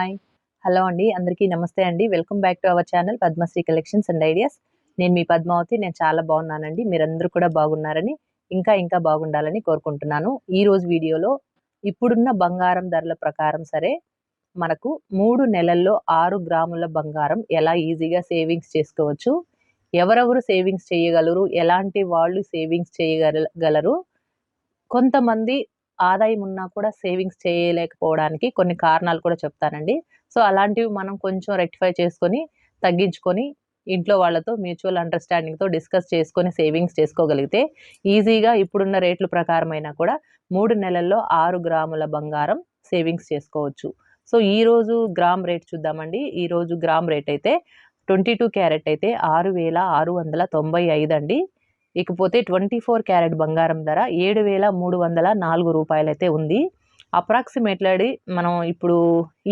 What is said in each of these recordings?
Hi. Hello అండి అందరికీ నమస్తే అండి. Welcome back to our channel Padmasri collections and ideas. నేను మీ పద్మావతి నేను చాలా బాగున్నానండి. మీరందరూ కూడా బాగున్నారని ఇంకా ఇంకా బాగుండాలని కోరుకుంటున్నాను. ఈరోజు వీడియోలో ఇప్పుడున్న బంగారం ధరల ప్రకారం సరే మనకు మూడు నెలల్లో ఆరు గ్రాముల బంగారం ఎలా ఈజీగా సేవింగ్స్ చేసుకోవచ్చు ఎవరెవరు సేవింగ్స్ చేయగలరు ఎలాంటి వాళ్ళు సేవింగ్స్ చేయగలగలరు కొంతమంది ఆదాయం ఉన్నా కూడా సేవింగ్స్ చేయలేకపోవడానికి కొన్ని కారణాలు కూడా చెప్తానండి. సో అలాంటివి మనం కొంచెం రెక్టిఫై చేసుకొని తగ్గించుకొని ఇంట్లో వాళ్ళతో మ్యూచువల్ అండర్స్టాండింగ్తో డిస్కస్ చేసుకొని సేవింగ్స్ చేసుకోగలిగితే ఈజీగా ఇప్పుడున్న రేట్ల ప్రకారమైనా కూడా మూడు నెలల్లో ఆరు గ్రాముల బంగారం సేవింగ్స్ చేసుకోవచ్చు. సో ఈరోజు గ్రామ్ రేట్ చూద్దామండి. ఈరోజు గ్రామ్ రేట్ అయితే ట్వంటీ టూ క్యారెట్ అయితే ఆరు వేల ఆరు వందల తొంభై ఐదు అండి. ఇకపోతే ట్వంటీ ఫోర్ క్యారెట్ బంగారం ధర ఏడు వేల మూడు వందల నాలుగు రూపాయలైతే ఉంది. అప్రాక్సిమేట్లీ మనం ఇప్పుడు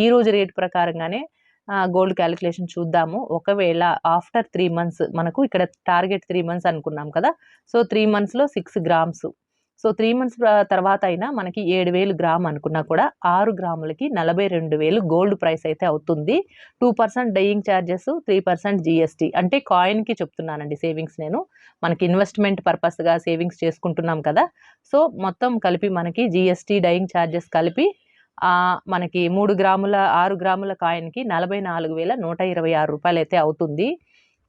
ఈ రోజు రేట్ ప్రకారంగానే గోల్డ్ క్యాలిక్యులేషన్ చూద్దాము. ఒకవేళ ఆఫ్టర్ త్రీ మంత్స్ మనకు ఇక్కడ టార్గెట్ త్రీ మంత్స్ అనుకున్నాం కదా. సో త్రీ మంత్స్లో six grams. So three months తర్వాత అయినా మనకి ఏడు వేలు గ్రామ్ అనుకున్నా కూడా ఆరు గ్రాములకి నలభై రెండు వేలు గోల్డ్ ప్రైస్ అయితే అవుతుంది. Two percent dying charges three percent GST అంటే కాయిన్కి చెప్తున్నానండి సేవింగ్స్ నేను. మనకి ఇన్వెస్ట్మెంట్ పర్పస్గా సేవింగ్స్ చేసుకుంటున్నాం కదా. సో మొత్తం కలిపి మనకి జిఎస్టీ డయింగ్ ఛార్జెస్ కలిపి మనకి మూడు గ్రాముల ఆరు గ్రాముల కాయిన్కి నలభై నాలుగు వేల నూట ఇరవై ఆరు రూపాయలు అయితే అవుతుంది.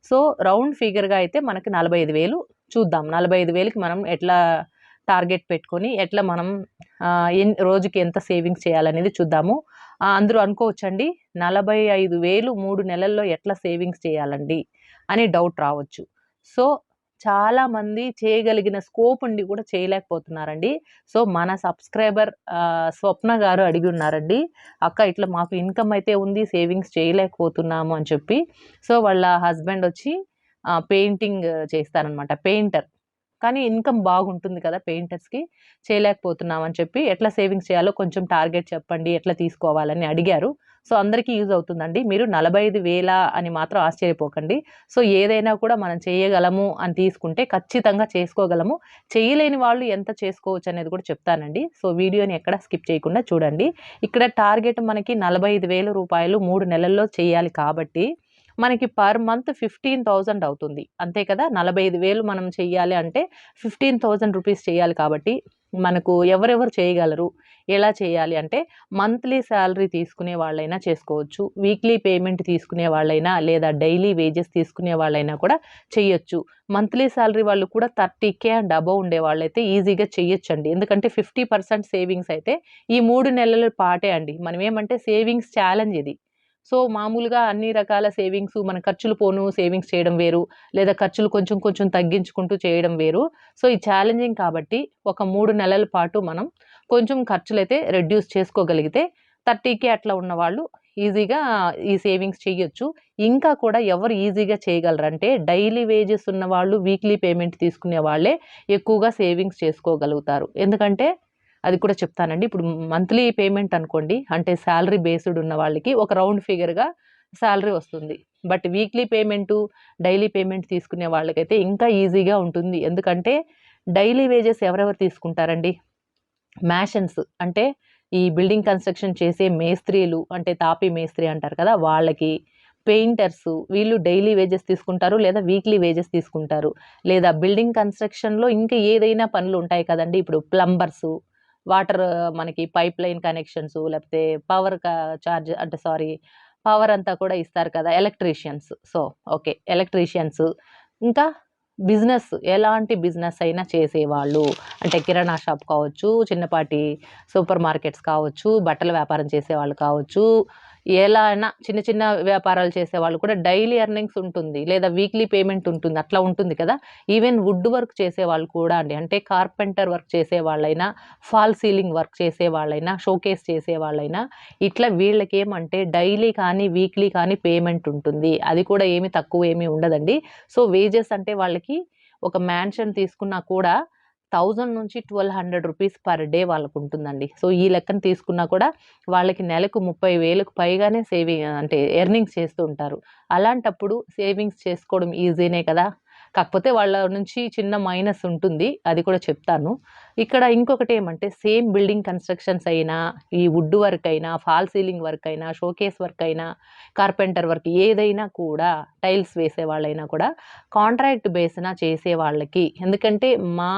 సో రౌండ్ ఫిగర్గా అయితే మనకి నలభై ఐదు వేలు చూద్దాం. నలభై ఐదు వేలకి మనం ఎట్లా టార్గెట్ పెట్టుకొని ఎట్లా మనం రోజుకి ఎంత సేవింగ్స్ చేయాలనేది చూద్దాము. అందరూ అనుకోవచ్చండి నలభై ఐదు వేలు మూడు నెలల్లో ఎట్లా సేవింగ్స్ చేయాలండి అని డౌట్ రావచ్చు. సో చాలామంది చేయగలిగిన స్కోప్ ఉండి కూడా చేయలేకపోతున్నారండి. సో మన సబ్స్క్రైబర్ స్వప్న గారు అడిగి ఉన్నారండి అక్క ఇట్లా మాకు ఇన్కమ్ అయితే ఉంది సేవింగ్స్ చేయలేకపోతున్నాము అని చెప్పి. సో వాళ్ళ హస్బెండ్ వచ్చి పెయింటింగ్ చేస్తారనమాట పెయింటర్. కానీ ఇన్కమ్ బాగుంటుంది కదా పెయింటర్స్కి. చేయలేకపోతున్నాం అని చెప్పి ఎట్లా సేవింగ్స్ చేయాలో కొంచెం టార్గెట్ చెప్పండి ఎట్లా తీసుకోవాలని అడిగారు. సో అందరికీ యూజ్ అవుతుందండి. మీరు నలభై ఐదు వేల అని మాత్రం ఆశ్చర్యపోకండి. సో ఏదైనా కూడా మనం చేయగలము అని తీసుకుంటే ఖచ్చితంగా చేసుకోగలము. చేయలేని వాళ్ళు ఎంత చేసుకోవచ్చు అనేది కూడా చెప్తానండి. సో వీడియోని ఎక్కడ స్కిప్ చేయకుండా చూడండి. ఇక్కడ టార్గెట్ మనకి నలభై ఐదు వేల రూపాయలు మూడు నెలల్లో చేయాలి కాబట్టి మనకి పర్ మంత్ ఫిఫ్టీన్ థౌజండ్ అవుతుంది. అంతే కదా? నలభై ఐదు వేలు మనం చెయ్యాలి అంటే ఫిఫ్టీన్ థౌజండ్ రూపీస్ చేయాలి కాబట్టి మనకు ఎవరెవరు చేయగలరు? ఎలా చేయాలి అంటే మంత్లీ శాలరీ తీసుకునే వాళ్ళైనా చేసుకోవచ్చు. వీక్లీ పేమెంట్ తీసుకునే వాళ్ళైనా లేదా డైలీ వేజెస్ తీసుకునే వాళ్ళైనా కూడా చేయొచ్చు మంత్లీ శాలరీ వాళ్ళు కూడా థర్టీ కే అండ్ అబవ్ ఉండే వాళ్ళైతే ఈజీగా చేయొచ్చు అండి ఎందుకంటే ఫిఫ్టీ పర్సెంట్ సేవింగ్స్ అయితే ఈ మూడు నెలల పాటే అండి. మనం ఏమంటే సేవింగ్స్ ఛాలెంజ్ ఇది. సో మామూలుగా అన్ని రకాల సేవింగ్స్ మన ఖర్చులు పోను సేవింగ్స్ చేయడం వేరు. లేదా ఖర్చులు కొంచెం కొంచెం తగ్గించుకుంటూ చేయడం వేరు. సో ఈ ఛాలెంజింగ్ కాబట్టి ఒక మూడు నెలల పాటు మనం కొంచెం ఖర్చులు అయితే రెడ్యూస్ చేసుకోగలిగితే థర్టీకే అట్లా ఉన్న వాళ్ళు ఈజీగా ఈ సేవింగ్స్ చేయొచ్చు. ఇంకా కూడా ఎవరు ఈజీగా చేయగలరంటే డైలీ వేజెస్ ఉన్న వాళ్ళు వీక్లీ పేమెంట్ తీసుకునే వాళ్ళే ఎక్కువగా సేవింగ్స్ చేసుకోగలుగుతారు. ఎందుకంటే అది కూడా చెప్తానండి. ఇప్పుడు మంత్లీ పేమెంట్ అనుకోండి అంటే శాలరీ బేస్డ్ ఉన్న వాళ్ళకి ఒక రౌండ్ ఫిగర్గా శాలరీ వస్తుంది. But weekly payment daily payment తీసుకునే వాళ్ళకైతే ఇంకా ఈజీగా ఉంటుంది. ఎందుకంటే డైలీ వేజెస్ ఎవరెవరు తీసుకుంటారండి? మ్యాషన్స్ అంటే ఈ బిల్డింగ్ కన్స్ట్రక్షన్ చేసే మేస్త్రీలు అంటే తాపి మేస్త్రి అంటారు కదా వాళ్ళకి పెయింటర్స్ వీళ్ళు డైలీ వేజెస్ తీసుకుంటారు లేదా వీక్లీ వేజెస్ తీసుకుంటారు. లేదా బిల్డింగ్ కన్స్ట్రక్షన్లో ఇంకా ఏదైనా పనులు ఉంటాయి కదండి. ఇప్పుడు ప్లంబర్సు వాటర్ మనకి పైప్ లైన్ కనెక్షన్స్ లేకపోతే పవర్ చార్జ్ అంటే సారీ పవర్ అంతా కూడా ఇస్తారు కదా ఎలక్ట్రీషియన్స్. So okay. ఎలక్ట్రీషియన్స్. ఇంకా బిజినెస్ ఎలాంటి బిజినెస్ అయినా చేసేవాళ్ళు. అంటే కిరాణా షాప్ కావచ్చు చిన్నపాటి సూపర్ మార్కెట్స్ కావచ్చు బట్టల వ్యాపారం చేసేవాళ్ళు కావచ్చు. ఎలా అయినా చిన్న చిన్న వ్యాపారాలు చేసే వాళ్ళు కూడా డైలీ ఎర్నింగ్స్ ఉంటుంది లేదా వీక్లీ పేమెంట్ ఉంటుంది అట్లా ఉంటుంది కదా. ఈవెన్ వుడ్ వర్క్ చేసే వాళ్ళు కూడా అండి. అంటే కార్పెంటర్ వర్క్ చేసే వాళ్ళైనా ఫాల్ సీలింగ్ వర్క్ చేసే వాళ్ళైనా షోకేస్ చేసే వాళ్ళైనా ఇట్లా వీళ్ళకి ఏమంటే డైలీ కానీ వీక్లీ కానీ పేమెంట్ ఉంటుంది. అది కూడా ఏమి తక్కువ ఏమీ ఉండదండి. సో వేజెస్ అంటే వాళ్ళకి ఒక మ్యాన్షన్ తీసుకున్నా కూడా థౌజండ్ నుంచి twelve hundred rupees per day వాళ్ళకు ఉంటుందండి సో ఈ లెక్కను తీసుకున్నా కూడా వాళ్ళకి నెలకు ముప్పై వేలకు పైగానే సేవింగ్ అంటే ఎర్నింగ్స్ చేస్తూ ఉంటారు. అలాంటప్పుడు సేవింగ్స్ చేసుకోవడం ఈజీనే కదా? కాకపోతే వాళ్ళ నుంచి చిన్న మైనస్ ఉంటుంది అది కూడా చెప్తాను. ఇక్కడ ఇంకొకటి ఏమంటే సేమ్ బిల్డింగ్ కన్స్ట్రక్షన్స్ అయినా ఈ వుడ్ వర్క్ అయినా ఫాల్ సీలింగ్ వర్క్ అయినా షోకేస్ వర్క్ అయినా కార్పెంటర్ వర్క్ ఏదైనా కూడా టైల్స్ వేసే వాళ్ళైనా కూడా కాంట్రాక్ట్ బేస్న చేసే వాళ్ళకి. ఎందుకంటే మా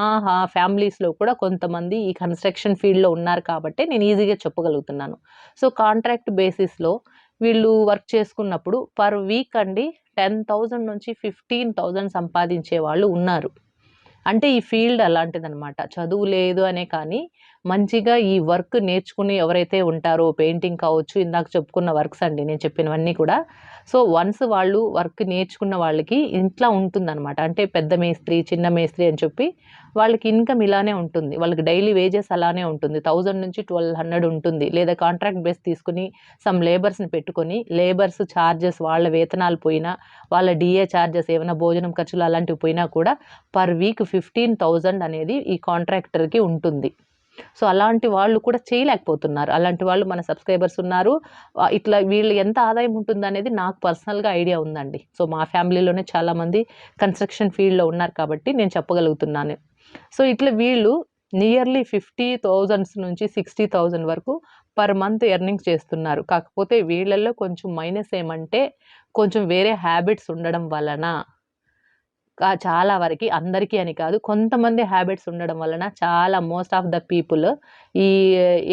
ఫ్యామిలీస్లో కూడా కొంతమంది ఈ కన్స్ట్రక్షన్ ఫీల్డ్లో ఉన్నారు కాబట్టి నేను ఈజీగా చెప్పగలుగుతున్నాను. సో కాంట్రాక్ట్ బేసిస్లో వీళ్ళు వర్క్ చేసుకున్నప్పుడు పర్ వీక్ అండి టెన్ థౌజండ్ నుంచి ఫిఫ్టీన్ థౌజండ్ సంపాదించే వాళ్ళు ఉన్నారు. అంటే ఈ ఫీల్డ్ అలాంటిదనమాట చదువు లేదు అనే కానీ మంచిగా ఈ వర్క్ నేర్చుకుని ఎవరైతే ఉంటారో పెయింటింగ్ కావచ్చు ఇందాక చెప్పుకున్న వర్క్స్ అండి నేను చెప్పినవన్నీ కూడా. సో వన్స్ వాళ్ళు వర్క్ నేర్చుకున్న వాళ్ళకి ఇంట్లో ఉంటుందన్నమాట. అంటే పెద్ద మేస్త్రి చిన్న మేస్త్రి అని చెప్పి వాళ్ళకి ఇన్కమ్ ఇలానే ఉంటుంది. వాళ్ళకి డైలీ వేజెస్ అలానే ఉంటుంది. థౌజండ్ నుంచి ట్వెల్వ్ హండ్రెడ్ ఉంటుంది. లేదా కాంట్రాక్ట్ బేస్ తీసుకుని సమ్ లేబర్స్ని పెట్టుకొని లేబర్స్ ఛార్జెస్ వాళ్ళ వేతనాలు పోయినా వాళ్ళ డిఏ ఛార్జెస్ ఏమైనా భోజనం ఖర్చులు అలాంటివి పోయినా కూడా పర్ వీక్ ఫిఫ్టీన్ థౌజండ్ అనేది ఈ కాంట్రాక్టర్కి ఉంటుంది. సో అలాంటి వాళ్ళు కూడా చేయలేకపోతున్నారు. అలాంటి వాళ్ళు మన సబ్స్క్రైబర్స్ ఉన్నారు. ఇట్లా వీళ్ళు ఎంత ఆదాయం ఉంటుంది అనేది నాకు పర్సనల్గా ఐడియా ఉందండి. సో మా ఫ్యామిలీలోనే చాలామంది కన్స్ట్రక్షన్ ఫీల్డ్లో ఉన్నారు కాబట్టి నేను చెప్పగలుగుతున్నాను. సో ఇట్లా వీళ్ళు నియర్లీ ఫిఫ్టీ థౌజండ్స్ నుంచి సిక్స్టీ థౌజండ్ వరకు పర్ మంత్ ఎర్నింగ్స్ చేస్తున్నారు. కాకపోతే వీళ్ళల్లో కొంచెం మైనస్ ఏమంటే కొంచెం వేరే హ్యాబిట్స్ ఉండడం వలన చాలా వరకు అందరికీ అని కాదు. కొంతమంది హ్యాబిట్స్ ఉండడం వలన చాలా మోస్ట్ ఆఫ్ ద పీపుల్ ఈ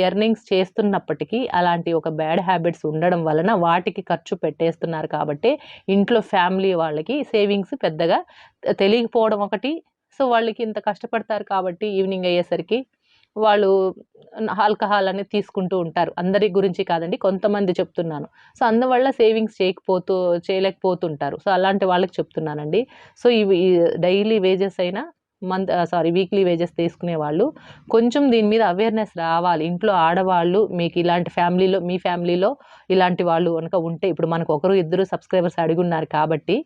ఎర్నింగ్స్ చేస్తున్నప్పటికీ అలాంటి ఒక బ్యాడ్ హ్యాబిట్స్ ఉండడం వలన వాటికి ఖర్చు పెట్టేస్తున్నారు కాబట్టి ఇంట్లో ఫ్యామిలీ వాళ్ళకి సేవింగ్స్ పెద్దగా తెలియకపోవడం ఒకటి. సో వాళ్ళకి ఇంత కష్టపడతారు కాబట్టి ఈవినింగ్ అయ్యేసరికి వాళ్ళు ఆల్కహాల్ అనేది తీసుకుంటూ ఉంటారు. అందరి గురించి కాదండి కొంతమంది చెప్తున్నాను. సో అందువల్ల సేవింగ్స్ చేయకపోతూ చేయలేకపోతుంటారు. సో అలాంటి వాళ్ళకి చెప్తున్నానండి. సో ఇవి డైలీ వేజెస్ అయినా మంత్ సారీ వీక్లీ వేజెస్ తీసుకునే వాళ్ళు కొంచెం దీని మీద అవేర్నెస్ రావాలి. ఇంట్లో ఆడవాళ్ళు మీకు ఇలాంటి ఫ్యామిలీలో మీ ఫ్యామిలీలో ఇలాంటి వాళ్ళు కనుక ఉంటే ఇప్పుడు మనకు ఒకరు ఇద్దరు సబ్స్క్రైబర్స్ అడిగి ఉన్నారు కాబట్టి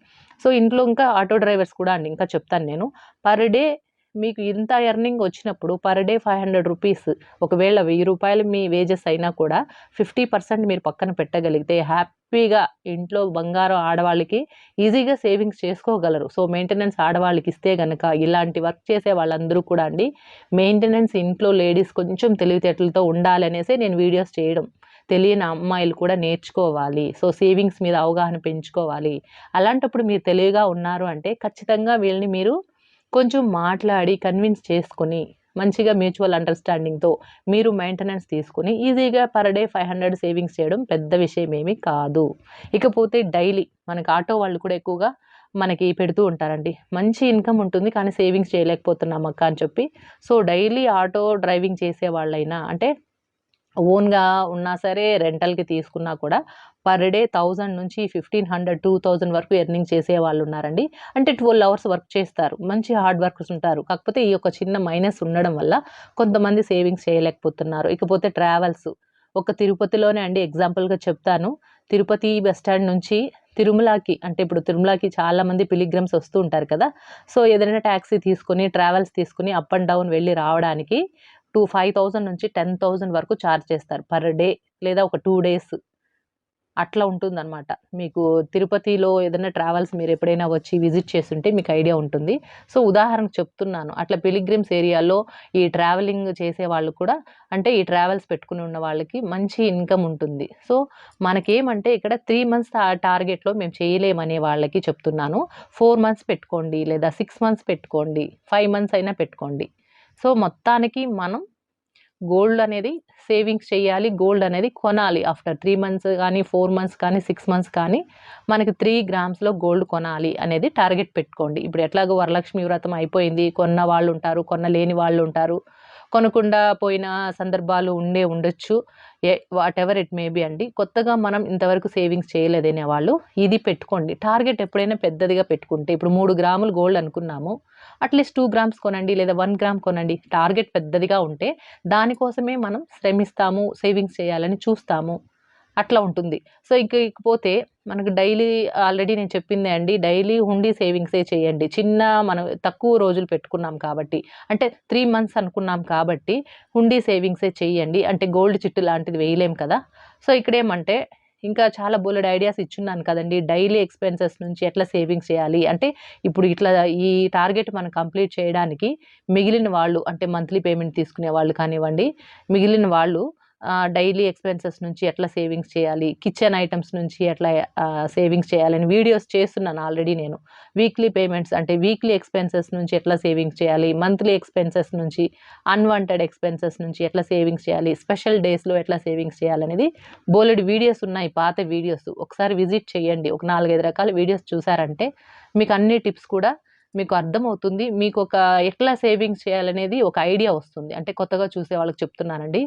సో ఇంట్లో ఇంకా ఆటో డ్రైవర్స్ కూడా అండి ఇంకా చెప్తాను నేను. పర్ డే మీకు ఇంత ఎర్నింగ్ వచ్చినప్పుడు per day five hundred rupees ఒకవేళ వెయ్యి రూపాయలు మీ వేజెస్ అయినా కూడా ఫిఫ్టీ పర్సెంట్ మీరు పక్కన పెట్టగలిగితే హ్యాపీగా ఇంట్లో బంగారం ఆడవాళ్ళకి ఈజీగా సేవింగ్స్ చేసుకోగలరు. సో మెయింటెనెన్స్ ఆడవాళ్ళకి ఇస్తే కనుక ఇలాంటి వర్క్ చేసే వాళ్ళందరూ కూడా అండి మెయింటెనెన్స్ ఇంట్లో లేడీస్ కొంచెం తెలివితేటలతో ఉండాలి అనేసి నేను వీడియోస్ చేయడం. తెలియని అమ్మాయిలు కూడా నేర్చుకోవాలి. సో సేవింగ్స్ మీద అవగాహన పెంచుకోవాలి. అలాంటప్పుడు మీరు తెలివిగా ఉన్నారు అంటే ఖచ్చితంగా వీళ్ళని మీరు కొంచెం మాట్లాడి కన్విన్స్ చేసుకొని మంచిగా మ్యూచువల్ అండర్స్టాండింగ్తో మీరు మెయింటెనెన్స్ తీసుకుని ఈజీగా per day five hundred savings చేయడం పెద్ద విషయం ఏమీ కాదు. ఇకపోతే డైలీ మనకు ఆటో వాళ్ళు కూడా ఎక్కువగా మనకి పెడుతూ ఉంటారండి. మంచి ఇన్కమ్ ఉంటుంది కానీ సేవింగ్స్ చేయలేకపోతున్నాం అక్క అని చెప్పి. సో డైలీ ఆటో డ్రైవింగ్ చేసే వాళ్ళైనా అంటే ఓన్గా ఉన్నా సరే రెంటల్కి తీసుకున్నా కూడా పర్ డే థౌజండ్ నుంచి ఫిఫ్టీన్ హండ్రెడ్ టూ థౌజండ్ వరకు ఎర్నింగ్ చేసే వాళ్ళు ఉన్నారండి. అంటే ట్వెల్వ్ అవర్స్ వర్క్ చేస్తారు. మంచి హార్డ్ వర్కర్స్ ఉంటారు. కాకపోతే ఈ యొక్క చిన్న మైనస్ ఉండడం వల్ల కొంతమంది సేవింగ్స్ చేయలేకపోతున్నారు. ఇకపోతే ట్రావెల్స్. ఒక తిరుపతిలోనే అండి ఎగ్జాంపుల్గా చెప్తాను. తిరుపతి బస్ స్టాండ్ నుంచి తిరుమలకి అంటే ఇప్పుడు తిరుమలకి చాలామంది పిలిగ్రమ్స్ వస్తూ ఉంటారు కదా. సో ఏదైనా ట్యాక్సీ తీసుకుని ట్రావెల్స్ తీసుకుని అప్ అండ్ డౌన్ వెళ్ళి రావడానికి టూ ఫైవ్ థౌజండ్ నుంచి టెన్ థౌజండ్ వరకు ఛార్జ్ చేస్తారు పర్ డే లేదా ఒక టూ డేస్. అట్లా ఉంటుందన్నమాట. మీకు తిరుపతిలో ఏదైనా ట్రావెల్స్ మీరు ఎప్పుడైనా వచ్చి విజిట్ చేస్తుంటే మీకు ఐడియా ఉంటుంది. సో ఉదాహరణకు చెప్తున్నాను. అట్లా పిలిగ్రిమ్స్ ఏరియాలో ఈ ట్రావెలింగ్ చేసే వాళ్ళు కూడా అంటే ఈ ట్రావెల్స్ పెట్టుకుని ఉన్న వాళ్ళకి మంచి ఇన్కమ్ ఉంటుంది. సో మనకేమంటే ఇక్కడ త్రీ మంత్స్ టార్గెట్లో మేము చేయలేమనే వాళ్ళకి చెప్తున్నాను. ఫోర్ మంత్స్ పెట్టుకోండి లేదా సిక్స్ మంత్స్ పెట్టుకోండి. ఫైవ్ మంత్స్ అయినా పెట్టుకోండి. సో మొత్తానికి మనం గోల్డ్ అనేది సేవింగ్స్ చేయాలి గోల్డ్ అనేది కొనాలి. ఆఫ్టర్ త్రీ మంత్స్ కానీ ఫోర్ మంత్స్ కానీ సిక్స్ మంత్స్ కానీ మనకి త్రీ గ్రామ్స్లో గోల్డ్ కొనాలి అనేది టార్గెట్ పెట్టుకోండి. ఇప్పుడు ఎట్లాగో వరలక్ష్మి వ్రతం అయిపోయింది కొన్న వాళ్ళు ఉంటారు కొన్న లేని వాళ్ళు ఉంటారు. కొనకుండా పోయిన సందర్భాలు ఉండే ఉండొచ్చు. ఏ వాట్ ఎవర్ ఇట్ మే అండి. కొత్తగా మనం ఇంతవరకు సేవింగ్స్ చేయలేదనే వాళ్ళు ఇది పెట్టుకోండి. టార్గెట్ ఎప్పుడైనా పెద్దదిగా పెట్టుకుంటే ఇప్పుడు మూడు గ్రాములు గోల్డ్ అనుకున్నాము. అట్లీస్ట్ టూ గ్రామ్స్ కొనండి లేదా వన్ గ్రామ్ కొనండి. టార్గెట్ పెద్దదిగా ఉంటే దానికోసమే మనం శ్రమిస్తాము సేవింగ్స్ చేయాలని చూస్తాము. అట్లా ఉంటుంది సో ఇంక ఇకపోతే మనకు డైలీ ఆల్రెడీ నేను చెప్పిందే అండి డైలీ హుండీ సేవింగ్సే చేయండి చిన్న మనం తక్కువ రోజులు పెట్టుకున్నాం కాబట్టి అంటే త్రీ మంత్స్ అనుకున్నాం కాబట్టి హుండీ సేవింగ్సే చేయండి అంటే గోల్డ్ చిట్టు లాంటిది వేయలేం కదా సో ఇక్కడేమంటే ఇంకా చాలా బోలెడ్ ఐడియాస్ ఇచ్చున్నాను కదండీ! డైలీ ఎక్స్‌పెన్సెస్ నుంచి ఎట్లా సేవింగ్స్ చేయాలి? అంటే ఇప్పుడు ఇట్లా ఈ టార్గెట్ మనం కంప్లీట్ చేయడానికి మిగిలిన వాళ్ళు అంటే మంత్లీ పేమెంట్ తీసుకునే వాళ్ళు కానివ్వండి, మిగిలిన వాళ్ళు డైలీ ఎక్స్‌పెన్సెస్ నుంచి ఎట్లా సేవింగ్స్ చేయాలి? కిచెన్ ఐటమ్స్ నుంచి ఎట్లా సేవింగ్స్ చేయాలని వీడియోస్ చేస్తున్నాను ఆల్రెడీ నేను. వీక్లీ పేమెంట్స్ అంటే వీక్లీ ఎక్స్‌పెన్సెస్ నుంచి ఎట్లా సేవింగ్స్ చేయాలి? మంత్లీ ఎక్స్‌పెన్సెస్ నుంచి, అన్‌వాంటెడ్ ఎక్స్‌పెన్సెస్ నుంచి ఎట్లా సేవింగ్స్ చేయాలి? స్పెషల్ డేస్‌లో ఎట్లా సేవింగ్స్ చేయాలనేది బోలెడ్ వీడియోస్ ఉన్నాయి పాత వీడియోస్. ఒకసారి విజిట్ చేయండి. ఒక 4, 5 రకాల వీడియోస్ చూసారంటే మీకు అన్ని టిప్స్ కూడా మీకు అర్థమవుతుంది. మీకొక ఎట్లా సేవింగ్స్ చేయాలనేది ఒక ఐడియా వస్తుంది. అంటే కొత్తగా చూసే వాళ్ళకి చెప్తున్నానండి.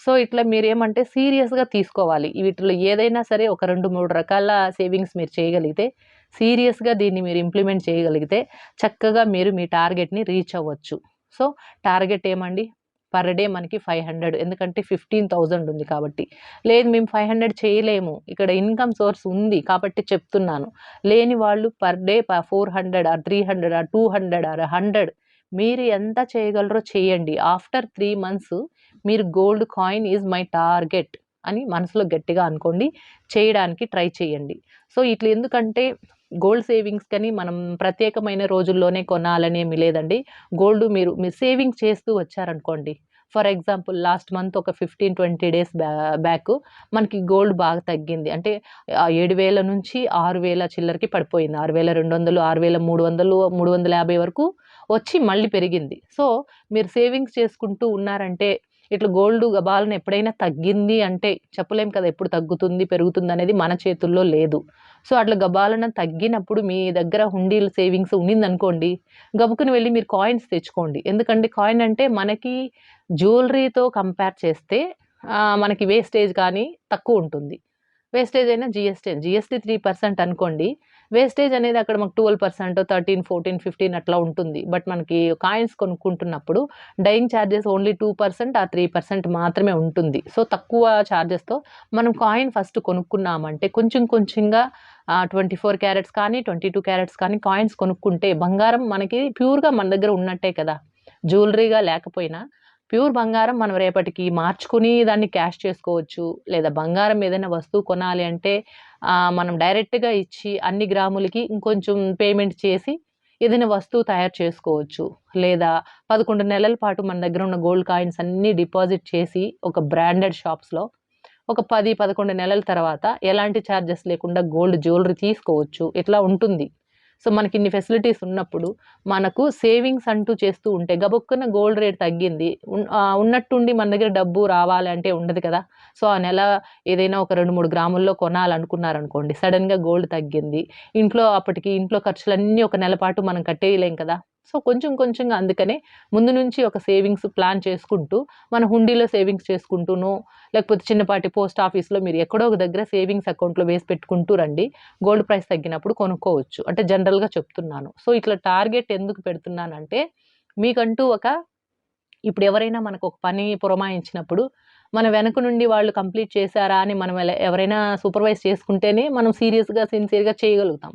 సో, ఇట్లా మీరేమంటే సీరియస్‌గా తీసుకోవాలి. వీటిలో ఏదైనా సరే ఒక 2, 3 రకాల సేవింగ్స్ మీరు చేయగలిగితే, సీరియస్‌గా దీన్ని మీరు ఇంప్లిమెంట్ చేయగలిగితే చక్కగా మీరు మీ టార్గెట్‌ని రీచ్ అవ్వచ్చు. సో, టార్గెట్ ఏమండి? పర్ డే మనకి 500 ఎందుకంటే 15,000 ఉంది కాబట్టి. లేదు మేము 500 చేయలేము. ఇక్కడ ఇన్‌కమ్ సోర్స్ ఉంది కాబట్టి చెప్తున్నాను. లేని వాళ్ళు per day four hundred or 300 or 200 or 100 మీరు ఎంత చేయగలరో చేయండి. ఆఫ్టర్ త్రీ మంత్స్ మీరు gold coin is my target అని మనసులో గట్టిగా అనుకోండి. చేయడానికి ట్రై చేయండి. సో, ఇట్లా ఎందుకంటే గోల్డ్ సేవింగ్స్ కానీ మనం ప్రత్యేకమైన రోజుల్లోనే కొనాలనేమి లేదండి. గోల్డ్ మీరు మీరు సేవింగ్స్ చేస్తూ వచ్చారనుకోండి. ఫర్ ఎగ్జాంపుల్ లాస్ట్ మంత్ ఒక 15, 20 డేస్ బ్యా బ్యాక్ మనకి గోల్డ్ బాగా తగ్గింది. అంటే ఏడు వేల నుంచి ఆరు వేల చిల్లరకి పడిపోయింది. 6,200, 6,300, 350 వరకు వచ్చి మళ్ళీ పెరిగింది. సో, మీరు సేవింగ్స్ చేసుకుంటూ ఉన్నారంటే ఇట్లా గోల్డ్ గబాలను ఎప్పుడైనా తగ్గింది అంటే చెప్పలేం కదా! ఎప్పుడు తగ్గుతుంది, పెరుగుతుందనేది మన చేతుల్లో లేదు. సో, అట్లా గబాలన తగ్గినప్పుడు మీ దగ్గర హుండీల సేవింగ్స్ ఉండిందనుకోండి గబుకుని వెళ్ళి మీరు కాయిన్స్ తెచ్చుకోండి. ఎందుకంటే కాయిన్ అంటే మనకి జ్యువెలరీతో కంపేర్ చేస్తే మనకి వేస్టేజ్ కానీ తక్కువ ఉంటుంది వేస్టేజ్ అయినా జిఎస్టీ జిఎస్టీ త్రీ పర్సెంట్ అనుకోండి. వేస్టేజ్ అనేది అక్కడ మాకు 12%, 13, 14, 15 అట్లా ఉంటుంది. బట్ మనకి coins కొనుక్కుంటున్నప్పుడు dyeing charges only two percent ఆ త్రీ పర్సెంట్ మాత్రమే ఉంటుంది. సో, తక్కువ చార్జెస్‌తో మనం కాయిన్ ఫస్ట్ కొనుక్కున్నామంటే కొంచెం కొంచెంగా ట్వంటీ ఫోర్ క్యారెట్స్ కానీ, 22 క్యారెట్స్ కానీ కాయిన్స్ కొనుక్కుంటే బంగారం మనకి ప్యూర్‌గా మన దగ్గర ఉన్నట్టే కదా! జ్యువెలరీగా లేకపోయినా ప్యూర్ బంగారం మనం రేపటికి మార్చుకుని దాన్ని క్యాష్ చేసుకోవచ్చు. లేదా బంగారం ఏదైనా వస్తువు కొనాలి అంటే మనం డైరెక్ట్‌గా ఇచ్చి అన్ని గ్రాములకి ఇంకొంచెం పేమెంట్ చేసి ఏదైనా వస్తువు తయారు చేసుకోవచ్చు. లేదా 11 నెలల పాటు మన దగ్గర ఉన్న గోల్డ్ కాయిన్స్ అన్నీ డిపాజిట్ చేసి ఒక బ్రాండెడ్ షాప్స్‌లో ఒక 10, 11 నెలల తర్వాత ఎలాంటి చార్జెస్ లేకుండా గోల్డ్ జ్యువెలరీ తీసుకోవచ్చు. ఇట్లా ఉంటుంది. సో, మనకి ఇన్ని ఫెసిలిటీస్ ఉన్నప్పుడు మనకు సేవింగ్స్ అంటూ చేస్తూ ఉంటే గబొక్కన గోల్డ్ రేట్ తగ్గింది. ఉన్నట్టుండి మన దగ్గర డబ్బు రావాలి అంటే ఉండదు కదా! సో, ఆ నెల ఏదైనా ఒక 2, 3 గ్రాముల్లో కొనాలనుకున్నారనుకోండి. సడన్గా గోల్డ్ తగ్గింది. ఇంట్లో అప్పటికి ఇంట్లో ఖర్చులన్నీ ఒక నెల పాటు మనం కట్టేయలేం కదా! సో, కొంచెం కొంచెంగా అందుకనే ముందు నుంచి ఒక సేవింగ్స్ ప్లాన్ చేసుకుంటూ మన హుండీలో సేవింగ్స్ చేసుకుంటూనో, లేకపోతే చిన్నపాటి పోస్ట్ ఆఫీస్‌లో మీరు ఎక్కడో ఒక దగ్గర సేవింగ్స్ అకౌంట్‌లో వేసి పెట్టుకుంటూ రండి. గోల్డ్ ప్రైస్ తగ్గినప్పుడు కొనుక్కోవచ్చు. అంటే జనరల్‌గా చెప్తున్నాను. సో, ఇట్లా టార్గెట్ ఎందుకు పెడుతున్నానంటే మీకంటూ ఒక ఇప్పుడు ఎవరైనా మనకు ఒక పని పురమాయించినప్పుడు మన వెనక నుండి వాళ్ళు కంప్లీట్ చేశారా అని మనం ఎవరైనా సూపర్వైజ్ చేసుకుంటేనే మనం సీరియస్‌గా, సిన్సియర్‌గా చేయగలుగుతాం.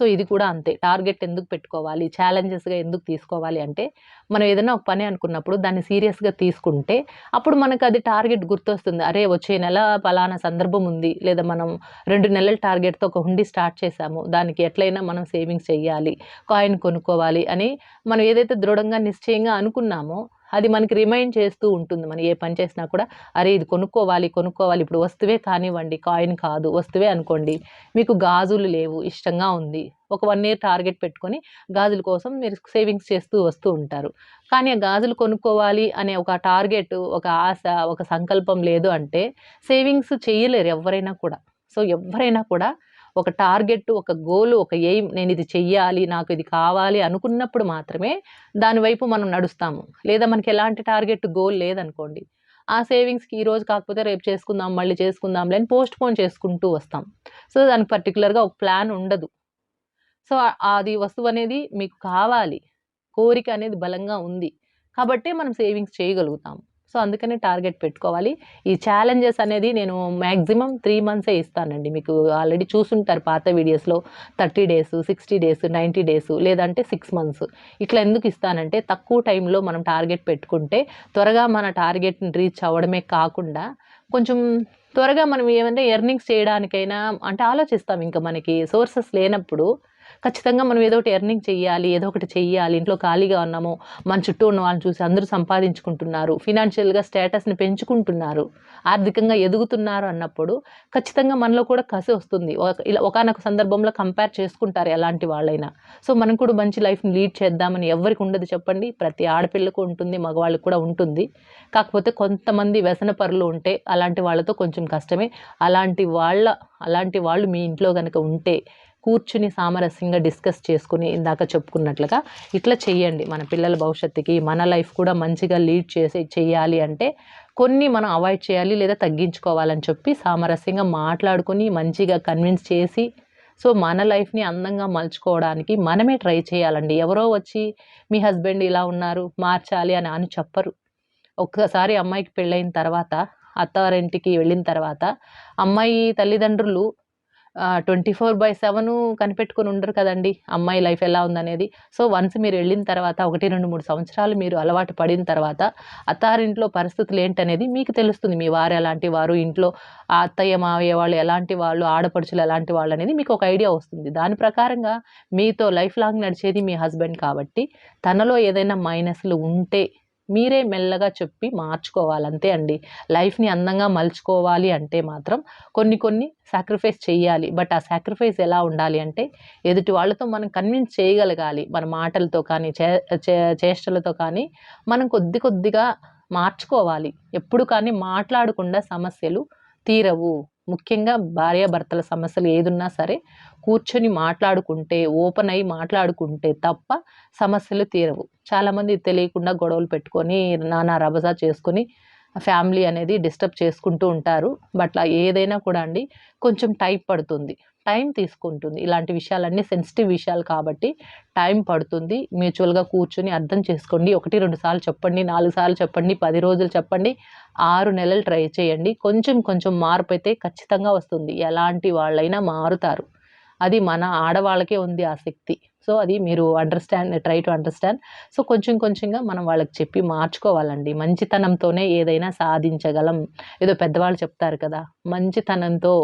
సో, ఇది కూడా అంతే. టార్గెట్ ఎందుకు పెట్టుకోవాలి? ఛాలెంజెస్‌గా ఎందుకు తీసుకోవాలి అంటే మనం ఏదైనా ఒక పని అనుకున్నప్పుడు దాన్ని సీరియస్‌గా తీసుకుంటే అప్పుడు మనకు అది టార్గెట్ గుర్తొస్తుంది. అరే! వచ్చే నెల పలానా సందర్భం ఉంది. లేదా మనం రెండు నెలల టార్గెట్‌తో ఒక హుండీ స్టార్ట్ చేసాము దానికి ఎట్లైనా మనం సేవింగ్స్ చేయాలి కాయిన్ కొనుక్కోవాలి అని మనం ఏదైతే దృఢంగా, నిశ్చయంగా అనుకున్నామో అది మనకి రిమైండ్ చేస్తూ ఉంటుంది. మనం ఏ పని చేసినా కూడా అరే! ఇది కొనుక్కోవాలి, కొనుక్కోవాలి. ఇప్పుడు వస్తువే కానివ్వండి, కాయిన్ కాదు. వస్తువే అనుకోండి. మీకు గాజులు లేవు. ఇష్టంగా ఉంది. ఒక వన్ ఇయర్ టార్గెట్ పెట్టుకొని గాజుల కోసం మీరు సేవింగ్స్ చేస్తూ వస్తూ ఉంటారు. కానీ ఆ గాజులు కొనుక్కోవాలి అనే ఒక టార్గెట్, ఒక ఆశ, ఒక సంకల్పం లేదు అంటే సేవింగ్స్ చేయలేరు ఎవరైనా కూడా. సో, ఎవరైనా కూడా ఒక టార్గెట్, ఒక గోల్, ఒక ఎయిమ్ నేను ఇది చెయ్యాలి, నాకు ఇది కావాలి అనుకున్నప్పుడు మాత్రమే దాని వైపు మనం నడుస్తాము. లేదా మనకి ఎలాంటి టార్గెట్, గోల్ లేదనుకోండి. ఆ సేవింగ్స్‌కి ఈరోజు కాకపోతే రేపు చేసుకుందాం, మళ్ళీ చేసుకుందాం లేని పోస్ట్ పోస్ట్‌పోన్ చేసుకుంటూ వస్తాం. సో, దానికి పర్టికులర్గా ఒక ప్లాన్ ఉండదు. సో, అది వస్తువు అనేది మీకు కావాలి. కోరిక అనేది బలంగా ఉంది. కాబట్టే మనం సేవింగ్స్ చేయగలుగుతాం. సో, అందుకనే టార్గెట్ పెట్టుకోవాలి. ఈ ఛాలెంజెస్ అనేది నేను మ్యాక్సిమం త్రీ మంత్సే ఇస్తానండి. మీకు ఆల్రెడీ చూసుంటారు పాత వీడియోస్‌లో 30 డేస్, 60 డేస్, 90 డేస్ లేదంటే సిక్స్ మంత్స్. ఇట్లా ఎందుకు ఇస్తానంటే తక్కువ టైంలో మనం టార్గెట్ పెట్టుకుంటే త్వరగా మన టార్గెట్‌ని రీచ్ అవ్వడమే కాకుండా కొంచెం త్వరగా మనం ఏమంటే ఎర్నింగ్స్ చేయడానికైనా అంటే ఆలోచిస్తాం ఇంకా మనకి సోర్సెస్ లేనప్పుడు ఖచ్చితంగా మనం ఏదో ఒకటి ఎర్నింగ్ చెయ్యాలి ఏదో ఒకటి చెయ్యాలి ఇంట్లో ఖాళీగా ఉన్నాము మన చుట్టూ ఉన్న వాళ్ళని చూసి అందరూ సంపాదించుకుంటున్నారు ఫినాన్షియల్గా స్టేటస్ని పెంచుకుంటున్నారు ఆర్థికంగా ఎదుగుతున్నారు అన్నప్పుడు ఖచ్చితంగా మనలో కూడా కసి వస్తుంది. ఇలా ఒకనొక సందర్భంలో కంపేర్ చేసుకుంటారు ఎలాంటి వాళ్ళైనా. సో మనం కూడా మంచి లైఫ్ని లీడ్ చేద్దామని ఎవరికి ఉండదు చెప్పండి. ప్రతి ఆడపిల్లకు ఉంటుంది మగవాళ్ళకి కూడా ఉంటుంది. కాకపోతే కొంతమంది వ్యసన పరులు ఉంటే అలాంటి వాళ్ళతో కొంచెం కష్టమే. అలాంటి వాళ్ళ అలాంటి వాళ్ళు మీ ఇంట్లో కనుక ఉంటే కూర్చుని సామరస్యంగా డిస్కస్ చేసుకుని ఇందాక చెప్పుకున్నట్లుగా ఇట్లా చేయండి మన పిల్లల భవిష్యత్తుకి మన లైఫ్ కూడా మంచిగా లీడ్ చేసి చెయ్యాలి అంటే కొన్ని మనం అవాయిడ్ చేయాలి లేదా తగ్గించుకోవాలని చెప్పి సామరస్యంగా మాట్లాడుకొని మంచిగా కన్విన్స్ చేసి సో మన లైఫ్ని అందంగా మలుచుకోవడానికి మనమే ట్రై చేయాలండి. ఎవరో వచ్చి మీ హస్బెండ్ ఇలా ఉన్నారు మార్చాలి అని అని చెప్పరు. ఒక్కసారి అమ్మాయికి పెళ్ళైన తర్వాత అత్తారింటికి వెళ్ళిన తర్వాత అమ్మాయి తల్లిదండ్రులు ట్వంటీ ఫోర్ బై సెవెన్ కనిపెట్టుకుని ఉండరు కదండి అమ్మాయి లైఫ్ ఎలా ఉందనేది. సో వన్స్ మీరు వెళ్ళిన తర్వాత ఒకటి రెండు మూడు సంవత్సరాలు మీరు అలవాటు పడిన తర్వాత అత్తారింట్లో పరిస్థితులు ఏంటనేది మీకు తెలుస్తుంది. మీ వారు ఎలాంటి వారు ఇంట్లో అత్తయ్య మావయ్య వాళ్ళు ఎలాంటి వాళ్ళు ఆడపడుచులు ఎలాంటి వాళ్ళు అనేది మీకు ఒక ఐడియా వస్తుంది. దాని ప్రకారంగా మీతో లైఫ్ లాంగ్ నడిచేది మీ హస్బెండ్ కాబట్టి తనలో ఏదైనా మైనస్లు ఉంటే మీరే మెల్లగా చెప్పి మార్చుకోవాలి అంతే అండి. లైఫ్ని అందంగా మలుచుకోవాలి అంటే మాత్రం కొన్ని కొన్ని సాక్రిఫైస్ చేయాలి బట్ ఆ సాక్రిఫైస్ ఎలా ఉండాలి అంటే ఎదుటి వాళ్ళతో మనం కన్విన్స్ చేయగలగాలి. మన మాటలతో కానీ చే చే- చేష్టలతో కానీ మనం కొద్ది కొద్దిగా మార్చుకోవాలి. ఎప్పుడు కానీ మాట్లాడకుండా సమస్యలు తీరవు. ముఖ్యంగా భార్యాభర్తల సమస్యలు ఏదున్నా సరే కూర్చొని మాట్లాడుకుంటే ఓపెన్ అయ్యి మాట్లాడుకుంటే తప్ప సమస్యలు తీరవు. చాలామంది తెలియకుండా గొడవలు పెట్టుకొని నానా రభస చేసుకొని ఫ్యామిలీ అనేది డిస్టర్బ్ చేసుకుంటూ ఉంటారు. బట్ ఏదైనా కూడా అండి కొంచెం టైం పడుతుంది. టైం తీసుకుంటుంది. ఇలాంటి విషయాలన్నీ సెన్సిటివ్ విషయాలు కాబట్టి టైం పడుతుంది. మ్యూచువల్గా కూర్చొని అర్థం చేసుకోండి. ఒకటి రెండు సార్లు చెప్పండి. నాలుగు సార్లు చెప్పండి. పది రోజులు చెప్పండి. ఆరు నెలలు ట్రై చేయండి. కొంచెం కొంచెం మార్పు అయితే ఖచ్చితంగా వస్తుంది. ఎలాంటి వాళ్ళైనా మారుతారు. అది మన ఆడవాళ్ళకే ఉంది ఆ శక్తి. సో అది మీరు understand try to understand so కొంచెం కొంచెంగా మనం వాళ్ళకి చెప్పి మార్చుకోవాలండి. మంచితనంతోనే ఏదైనా సాధించగలం. ఏదో పెద్దవాళ్ళు చెప్తారు కదా మంచితనంతో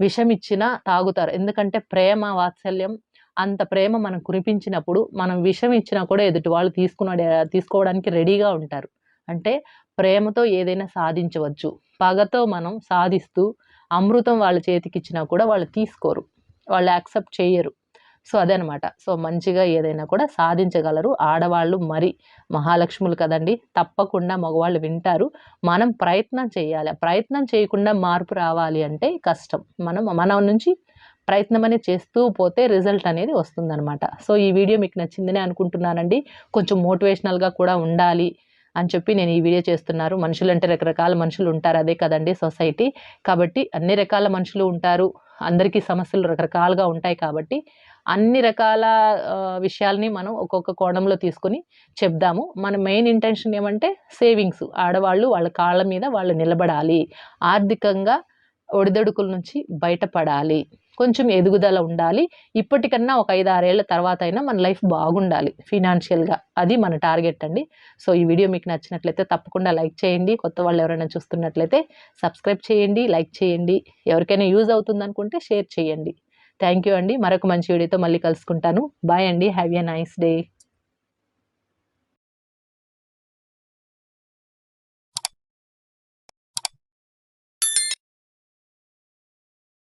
విషం ఇచ్చినా తాగుతారు. ఎందుకంటే ప్రేమ వాత్సల్యం అంత ప్రేమ మనం కురిపించినప్పుడు మనం విషం ఇచ్చినా కూడా ఎదుటి వాళ్ళు తీసుకున్న తీసుకోవడానికి రెడీగా ఉంటారు. అంటే ప్రేమతో ఏదైనా సాధించవచ్చు. పగతో మనం సాధిస్తూ అమృతం వాళ్ళ చేతికి ఇచ్చినా కూడా వాళ్ళు తీసుకోరు. వాళ్ళు యాక్సెప్ట్ చేయరు సో అదనమాట. సో మంచిగా ఏదైనా కూడా సాధించగలరు. ఆడవాళ్ళు మరి మహాలక్ష్ములు కదండి తప్పకుండా మగవాళ్ళు వింటారు. మనం ప్రయత్నం చేయాలి. ప్రయత్నం చేయకుండా మార్పు రావాలి అంటే కష్టం. మనం మన నుంచి ప్రయత్నం అనేది చేస్తూ పోతే రిజల్ట్ అనేది వస్తుందనమాట. సో ఈ వీడియో మీకు నచ్చిందని అనుకుంటున్నానండి. కొంచెం మోటివేషనల్గా కూడా ఉండాలి అని చెప్పి నేను ఈ వీడియో చేస్తున్నారు. మనుషులు అంటే రకరకాల మనుషులు ఉంటారు. అదే కదండి సొసైటీ. కాబట్టి అన్ని రకాల మనుషులు ఉంటారు. అందరికీ సమస్యలు రకరకాలుగా ఉంటాయి కాబట్టి అన్ని రకాల విషయాల్ని మనం ఒక్కొక్క కోణంలో తీసుకొని చెప్దాము. మన మెయిన్ ఇంటెన్షన్ ఏమంటే సేవింగ్స్. ఆడవాళ్ళు వాళ్ళ కాళ్ళ మీద వాళ్ళు నిలబడాలి. ఆర్థికంగా ఒడిదొడుకుల నుంచి బయటపడాలి. కొంచెం ఎదుగుదల ఉండాలి. ఇప్పటికన్నా ఒక ఐదు ఆరేళ్ళ తర్వాత అయినా మన లైఫ్ బాగుండాలి ఫినాన్షియల్గా. అది మన టార్గెట్ అండి. సో ఈ వీడియో మీకు నచ్చినట్లయితే తప్పకుండా లైక్ చేయండి. కొత్త వాళ్ళు ఎవరైనా చూస్తున్నట్లయితే సబ్స్క్రైబ్ చేయండి లైక్ చేయండి. ఎవరికైనా యూజ్ అవుతుంది అనుకుంటే షేర్ చేయండి. థ్యాంక్ యూ అండి. మరొక మంచి వీడియోతో మళ్ళీ కలుసుకుంటాను. బాయ్ అండి. Have a nice day.